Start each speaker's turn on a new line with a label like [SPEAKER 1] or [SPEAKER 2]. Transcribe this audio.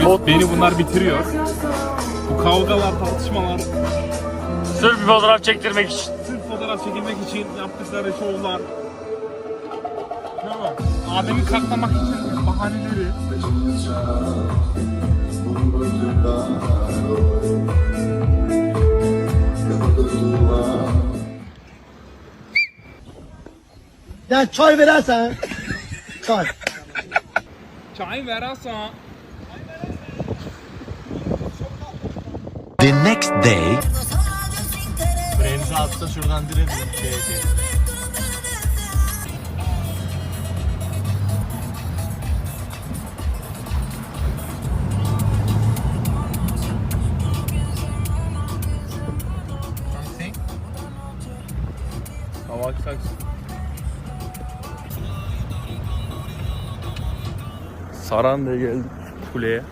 [SPEAKER 1] Biz- beni bunlar bitiriyor. Bu kavgalar, tartışmalar,
[SPEAKER 2] Sırf bir fotoğraf çektirmek için.
[SPEAKER 1] sırf fotoğraf çekilmek için yaptıkları şovlar. Tamam. Adem'i katlamak için bahaneleri.
[SPEAKER 3] Ya çay verersen. Çay.
[SPEAKER 1] Çay verersen.
[SPEAKER 4] The next day,
[SPEAKER 2] Remzi atsa şuradan direkt şey, şey.
[SPEAKER 1] Hava
[SPEAKER 2] Saran diye geldik kuleye.